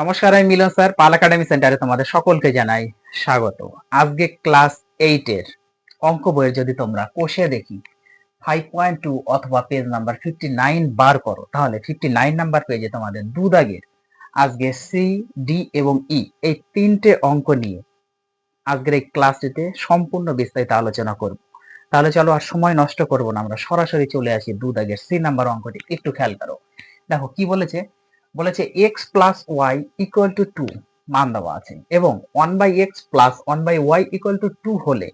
নমস্কার, আমি মিলন স্যার, পাল একাডেমি সেন্টারে তোমাদের সকলকে জানাই স্বাগত। আজকে ক্লাস এইটের অঙ্ক বইয়ের যদি তোমরা কোষে দেখি ফাইভ পয়েন্ট টু অথবা পেজ নাম্বার ফিফটি নাইন বার করো, তাহলে ফিফটি নাইন নাম্বার পেজে তোমাদের দু দাগের আজকে সি ডি এবং ই এই তিনটে অঙ্ক নিয়ে আজকের এই ক্লাসটিতে সম্পূর্ণ বিস্তারিত আলোচনা করব। তাহলে চলো আর সময় নষ্ট করব না, আমরা সরাসরি চলে আসি দু দাগের সি নাম্বার অঙ্কটি। একটু খেয়াল করো। দেখো, কি বলেছে? বলেছে X plus Y equal to two মান দেওয়া আছে। এবং one by X plus one by Y equal to two হলে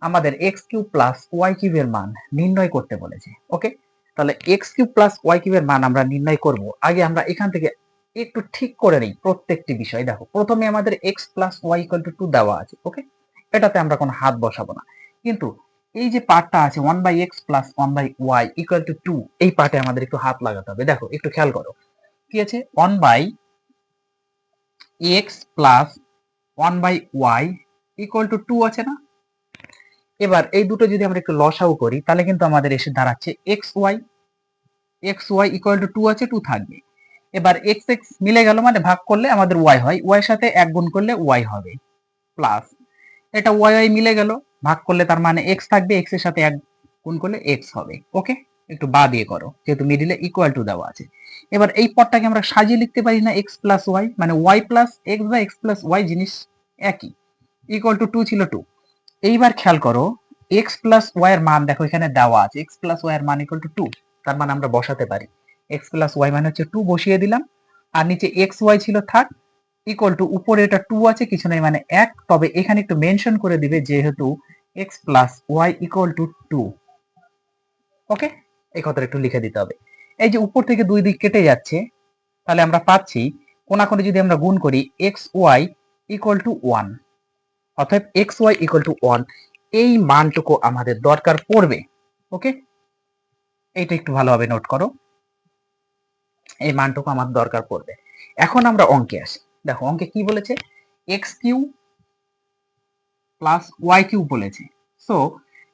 আমাদের এক্স কিউ প্লাস ওয়াই কিউবের মান নির্ণয় করতে বলেছে। ওকে তাহলে এক্স কিউ প্লাস ওয়াই কিউবের মান আমরা নির্ণয় করব। আগে আমরা এখান থেকে একটু ঠিক করে নিই প্রত্যেকটি বিষয়। দেখো, প্রথমে আমাদের X plus Y equal to two দেওয়া আছে। ওকে এটাতে আমরা কোনো হাত বসাবো না। কিন্তু এই যে পার্টটা আছে one by x plus one by y equal to two এই পার্টে আমাদের একটু হাত লাগাতে হবে। দেখো, একটু খেয়াল করো। কি আছে? One by x plus one by y equal to two আছে না? এবার এই দুটো যদি আমরা একটু লসাও করি, তাহলে কিন্তু আমাদের এসে দাঁড়াচ্ছে x y x y equal to two আছে টু থাকবে। এবার এক্স এক্স মিলে গেল মানে ভাগ করলে আমাদের ওয়াই হয়। ওয়াই সাথে এক গুণ করলে ওয়াই হবে। প্লাস এটা ওয়াই ওয়াই মিলে গেল। ভাগ করলে তার মানে এক্স থাকবে এক্সের সাথে এক গুণ করলে এক্স হবে ওকে একটু বা দিয়ে করো, যেহেতু মিডিলে ইকুয়াল টু দেওয়া আছে। এবার এই পদটাকে আমরা সাজিয়ে লিখতে পারি না এক্স প্লাস ওয়াই মানে ওয়াই প্লাস এক্স বা এক্স প্লাস ওয়াই জিনিস একই ইকুয়াল টু টু ছিল টু এইবার খেয়াল করো এক্স প্লাস ওয়াই এর মান দেখো এখানে দেওয়া আছে এক্স প্লাস ওয়াই এর মান ইকুয়াল টু টু তার মানে আমরা বসাতে পারি। এক্স প্লাস ওয়াই মানে হচ্ছে টু বসিয়ে দিলাম, আর নিচে এক্স ওয়াই ছিল থাক ইকুয়াল টু উপরে এটা টু আছে, কিছু নেই মানে এক, তবে এখানে একটু মেনশন করে দিবে, যেহেতু x plus y equal to two okay এই কথাটা একটু লিখে দিতে হবে। এই যে উপর থেকে দুই দিক কেটে যাচ্ছে, তাহলে আমরা পাচ্ছি, কোনাকুনি যদি আমরা গুণ করি x y equal to one অর্থাৎ x y equal to one এই মানটুকু আমাদের দরকার পড়বে। ওকে এইটা একটু ভালোভাবে নোট করো। এই মানটুকু আমার দরকার পড়বে। এখন আমরা অঙ্কে আসি। দেখো, অঙ্কে কি বলেছে? X cube plus y cube বলেছে। সো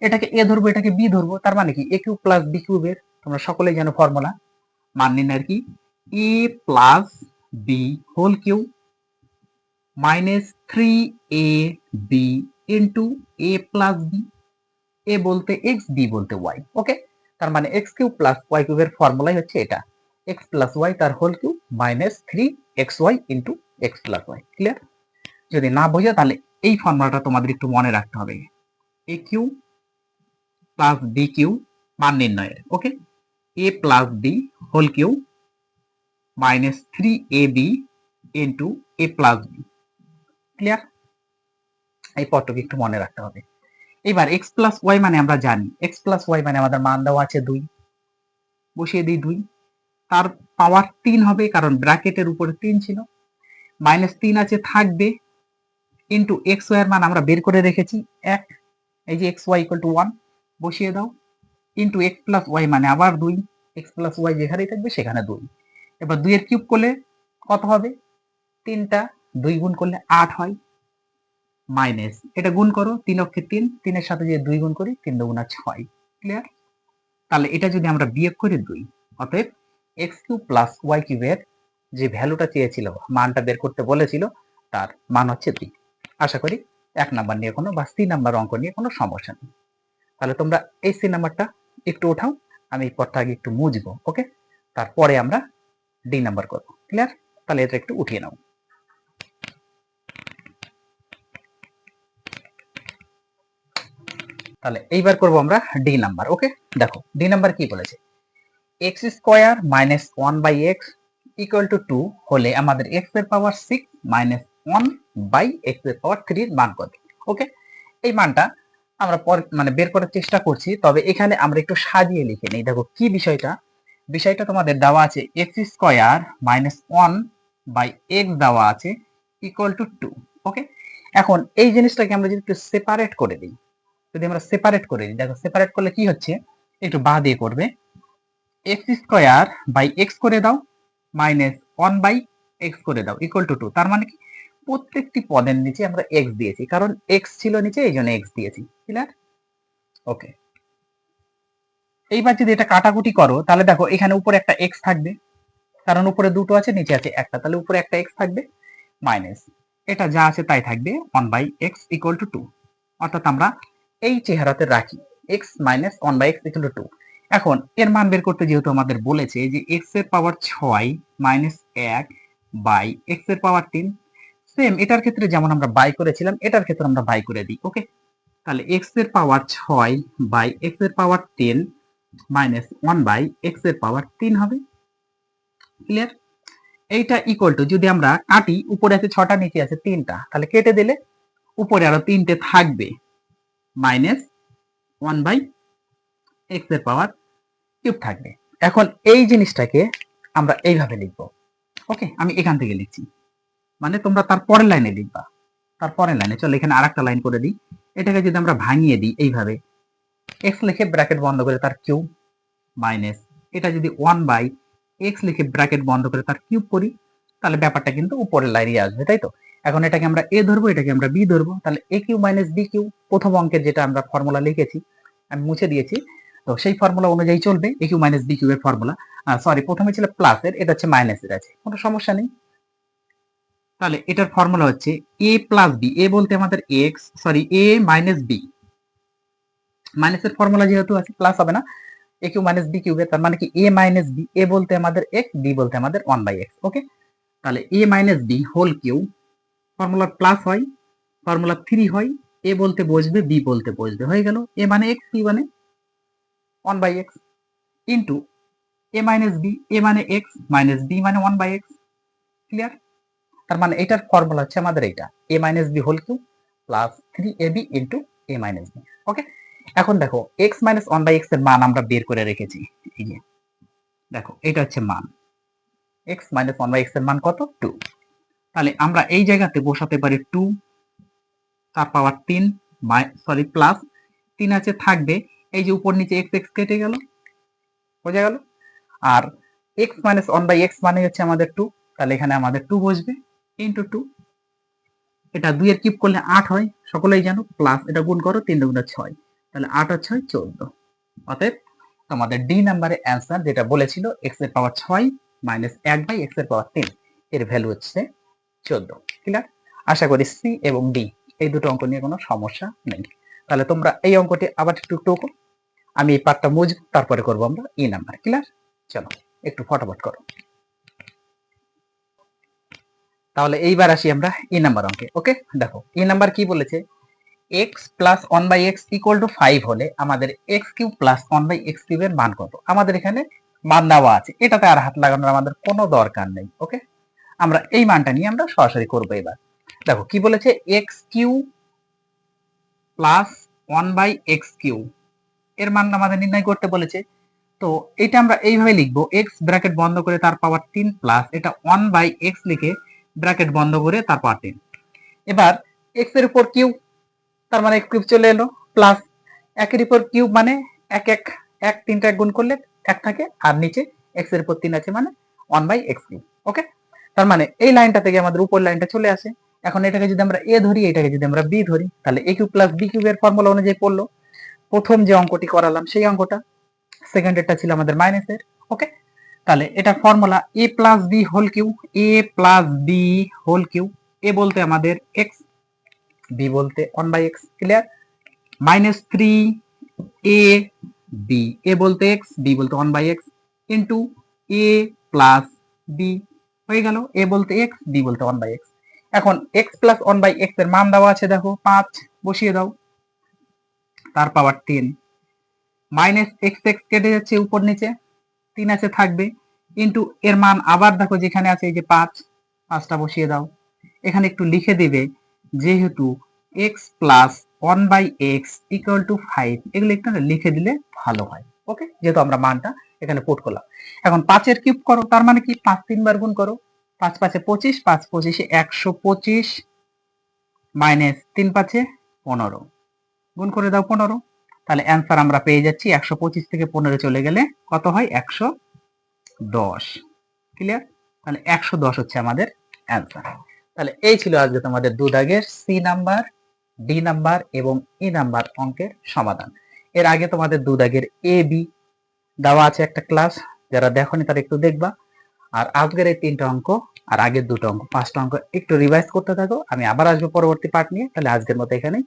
এটাকে এ ধরবো, এটাকে বি ধরবো, তার মানে কি? এ কিউ প্লাস বি কিউবের তোমরা সকলেই জানো ফর্মুলা মান নির্ণয়ের কি? A plus b whole cube minus three a b into a plus b a বলতে এক্স বি বলতে ওয়াই ওকে তার মানে এক্স কিউ প্লাস ওয়াই কিউবের ফর্মুলাই হচ্ছে এটা। এক্স প্লাস ওয়াই তার whole cube minus three x y into x plus y clear যদি না বোঝা, তাহলে এই ফর্মুলাটা তোমাদের একটু মনে রাখতে হবে। A cube plus b cube মান নির্ণয়ের okay a plus b whole cube minus three a b into a plus b clear এই পদটাকে একটু মনে রাখতে হবে। এবার এক্স প্লাস ওয়াই মানে আমরা জানি। এক্স প্লাস ওয়াই মানে আমাদের মান দেওয়া আছে দুই, বসিয়ে দিই দুই। তার পাওয়ার তিন হবে, কারণ ব্র্যাকেটের উপরে তিন ছিল। মাইনাস তিন আছে থাকবে। ইন্টু এক্স ওয়াই এর মান আমরা বের করে রেখেছি, এক, এই যে x y equal to one বসিয়ে দাও ইন্টু এক্স প্লাস ওয়াই মানে আবার দুই এক্স প্লাস ওয়াই যেখানেই থাকবে সেখানে দুই। এবার দুইয়ের কিউব করলে কত হবে? তিনটা, দুই গুণ করলে আট হয় মাইনাস এটা গুণ করো, তিন অক্ষে তিন, তিনের সাথে যে দুই গুণ করি, তিন দুগুণা ছয় ক্লিয়ার তাহলে এটা যদি আমরা বিয়োগ করি দুই, অতএব এক্স কিউব প্লাস ওয়াই কিউবের যে ভ্যালুটা চেয়েছিল, মানটা বের করতে বলেছিল, তার মান হচ্ছে দুই। আশা করি এক নাম্বার নিয়ে কোনো বা সি নাম্বার অঙ্ক নিয়ে কোনো সমস্যা নেই। তাহলে তোমরা এই সি নাম্বারটা একটু ওঠাও আমি এই পথটা আগে একটু মুছবো, ওকে? তারপরে আমরা ডি নাম্বার করব, ক্লিয়ার? তাহলে এটা একটু উঠিয়ে নাও। তাহলে এইবার করব আমরা ডি নাম্বার, ওকে? দেখো, ডি নাম্বার কি বলেছে? X square minus one by x equal to two হলে আমাদের এক্সের power six minus one by এক্সের পাওয়ার থ্রির মান কত? ওকে এই মানটা আমরা পর মানে বের করার চেষ্টা করছি, তবে এখানে আমরা একটু সাজিয়ে লিখে নিই। দেখো কি বিষয়টা? বিষয়টা তোমাদের দেওয়া আছে x square minus one by x দেওয়া আছে ইকুয়াল টু টু ওকে এখন এই জিনিসটাকে আমরা যদি একটু সেপারেট করে দিই, যদি আমরা সেপারেট করে দিই, দেখো সেপারেট করলে কি হচ্ছে? একটু বা দিয়ে করবে। এক্স স্কোয়ার বাই এক্স করে দাও মাইনাস ওয়ান বাই এক্স করে দাও ইকুয়াল টু টু তার মানে কি? প্রত্যেকটি পদের নিচে আমরা এক্স দিয়েছি, কারণ এক্স ছিল নিচে, এই জন্য এক্স দিয়েছি। ক্লিয়ার ওকে এইবার যদি এটা কাটাকুটি করো, তাহলে দেখো, এখানে উপরে একটা এক্স থাকবে, কারণ উপরে দুটো আছে, নিচে আছে একটা, তাহলে উপরে একটা এক্স থাকবে মাইনাস এটা যা আছে তাই থাকবে one by x equal to two অর্থাৎ আমরা এই চেহারাতে রাখি x minus one by x equal to এখন, এর মান বের করতে যেহেতু আমাদের বলেছে যে এক্সের পাওয়ার ছয় মাইনাস এক বাই এক্সের পাওয়ার তিন সেম এটার ক্ষেত্রে যেমন আমরা বাই করেছিলাম, এটার ক্ষেত্রে আমরা বাই করে দিই ওকে তাহলে এক্সের পাওয়ার ছয় বাই এক্সের power ten minus one by এক্সের পাওয়ার তিন হবে। ক্লিয়ার এইটা ইকুয়াল টু যদি আমরা কাটি উপরে আছে ছটা, নিচে আছে তিনটা, তাহলে কেটে দিলে উপরে আরও তিনটে থাকবে মাইনাস ওয়ান বাই এক্সের পাওয়ার কিউব থাকবে। এখন এই জিনিসটাকে আমরা এইভাবে লিখব ওকে আমি এখান থেকে লিখছি। মানে তোমরা তার পরের লাইনে লিখবা। তার পরের লাইনে চলো এখানে আরেকটা লাইন করে দিই। এটাকে যদি আমরা ভাঙিয়ে দিই এইভাবে এক্স লিখে ব্র্যাকেট বন্ধ করে তার কিউব মাইনাস এটা যদি ওয়ান বাই এক্স লিখে ব্র্যাকেট বন্ধ করে তার কিউব করি, তাহলে ব্যাপারটা কিন্তু উপরের লাইনে আসবে, তাই তো? এখন এটাকে আমরা এ ধরবো, এটাকে আমরা বি ধরবো। তাহলে a cube minus b cube প্রথম অঙ্কের যেটা আমরা ফর্মুলা লিখেছি, আমি মুছে দিয়েছি। তো সেই ফর্মুলা অনুযায়ী চলবে a cube minus b cube এর ফর্মুলা সরি প্রথমে ছিল প্লাসের এটা হচ্ছে মাইনাসের আছে। কোনো সমস্যা নেই। তাহলে এটার ফর্মুলা হচ্ছে এ প্লাস বি এ বলতে আমাদের x sorry a minus b মাইনাসের ফর্মুলা যেহেতু আছে প্লাস হবে না এ কিউ মাইনাস বি কিউবে তার মানে কি এ মাইনাস বি এ বলতে আমাদের এক্স বি বলতে আমাদের ওয়ান বাই এক্স ওকে তাহলে a minus b whole cube formula plus হয় ফর্মুলা থ্রি হয় এ বলতে বসবে বি বলতে বসবে, হয়ে গেল। এ মানে এক্স বি মানে one by x into a minus b a মানে এক্স মাইনাস বি মানে ওয়ান বাই এক্স ক্লিয়ার তার মানে এটার ফর্মুলা হচ্ছে আমাদের এইটা। A minus b whole cube plus three a b into a minus b okay এখন দেখো এক্স মাইনাস ওয়ান বাই এক্সের মান আমরা বের করে রেখেছি। এই যে, দেখো, এটা হচ্ছে মান। এক্স মাইনাস ওয়ান বাই এক্সের মান কত? টু তাহলে আমরা এই জায়গাতে বসাতে পারি টু তার পাওয়ার তিন সরি প্লাস তিন আছে, থাকবে। এই যে উপর নিচে এক্স এক্স কেটে গেল, বোঝা গেল? আর x minus one by x মানে হচ্ছে আমাদের টু তাহলে এখানে আমাদের টু বসবে। ইন্টু টু এটা দুইয়ের কিউব করলে আট হয়, সকলেই জানো প্লাস এটা গুণ করো, তিন দুগুণা ছয়। তাহলে আট আর ছয়, চোদ্দ। অতএব তোমাদের ডি নাম্বারে অ্যান্সার যেটা বলেছিল এক্সের পাওয়ার ছয় মাইনাস এক বাই এক্সের পাওয়ার তিন। এর ভ্যালু হচ্ছে চোদ্দ। ক্লিয়ার আশা করি সি এবং ডি এই দুটো অঙ্ক নিয়ে কোনো সমস্যা নেই। তাহলে তোমরা এই অঙ্কটি আবার একটু টুকো। আমি এই পার্টটা মুছবো, তারপরে করব আমরা ই নাম্বার ক্লিয়ার চলো, একটু ফটাফট করো। তাহলে এইবার আসি আমরা ই নাম্বার অঙ্কে ওকে দেখো ই নাম্বার কি বলেছে? X plus one by x equal to five হলে আমাদের x cube plus one by x কিউবের মান কত? আমাদের এখানে মান দেওয়া আছে, এটাতে আর হাত লাগানোর আমাদের কোনো দরকার নেই ওকে আমরা এই মানটা নিয়ে আমরা সরাসরি করব এবার। দেখো, কি বলেছে? X cube plus one by x cube এর মান আমাদের নির্ণয় করতে বলেছে। তো এটা আমরা এইভাবে লিখব এক্স ব্র্যাকেট বন্ধ করে তার পাওয়ার তিন প্লাস এটা ওয়ান বাই এক্স লিখে ব্র্যাকেট বন্ধ করে তারপর তিন এবার এক্সের উপর কিউব তার মানে কিউব চলে এলো প্লাস একের উপর কিউব মানে এক এক এক, তিনটা গুণ করলে এক থাকে, আর নিচে এক্সের উপর তিন আছে মানে one by x cube okay তার মানে এই লাইনটা থেকে আমাদের উপর লাইনটা চলে আসে। এখন এটাকে যদি আমরা এ ধরি, এটাকে যদি আমরা বি ধরি, তাহলে এ কিউব প্লাস বি কিউবের ফর্মুলা অনুযায়ী পড়ল। প্রথম যে অঙ্কটি করালাম, সেই অঙ্কটা সেকেন্ড এরটা ছিল আমাদের মাইনাসের ওকে তাহলে এটা formula a plus b whole cube a plus b whole cube a বলতে আমাদের এক্স বি বলতে one by x clear minus three a b a বলতে এক্স বি বলতে one by x into a plus b হয়ে গেল? A বলতে x b বলতে one by x এখন এক্স প্লাস ওয়ান বাই এক্সের মান দেওয়া আছে, দেখো, পাঁচ, বসিয়ে দাও। তার পাওয়ার তিন মাইনাস এক্স এক্স কেটে যাচ্ছে উপর নিচে। তিন আছে থাকবে। কিন্তু এর মান আবার দেখো যেখানে আছে এই যে পাঁচ, পাঁচটা বসিয়ে দাও। এখানে একটু লিখে দিবে, যেহেতু x plus one by x equal to five এগুলো একটু লিখে দিলে ভালো হয়। ওকে যেহেতু আমরা মানটা এখানে পুট করলাম। এখন পাঁচের কিউব করো, তার মানে কি? পাঁচ তিনবার গুণ করো। পাঁচ পাঁচে পঁচিশ, পাঁচ পঁচিশে একশো পঁচিশ মাইনাস তিন পাঁচে পনেরো। গুণ করে দাও পনেরো। তাহলে অ্যান্সার আমরা পেয়ে যাচ্ছি একশো পঁচিশ থেকে পনেরো চলে গেলে কত হয়? একশো দশ। ক্লিয়ার তাহলে একশো দশ হচ্ছে আমাদের অ্যান্সার তাহলে এই ছিল আজকে তোমাদের দু দাগের সি নাম্বার ডি নাম্বার এবং ই নাম্বার অঙ্কের সমাধান। এর আগে তোমাদের দু দাগের এ বি দেওয়া আছে একটা ক্লাস যারা দেখনি তারা একটু দেখবা। আর আজকের এই তিনটা অঙ্ক আর আগের দুটো অঙ্ক, পাঁচটা অঙ্ক একটু রিভাইজ করতে থাকো। আমি আবার আসব পরবর্তী পার্ট নিয়ে। তাহলে আজকের মতো এখানেই।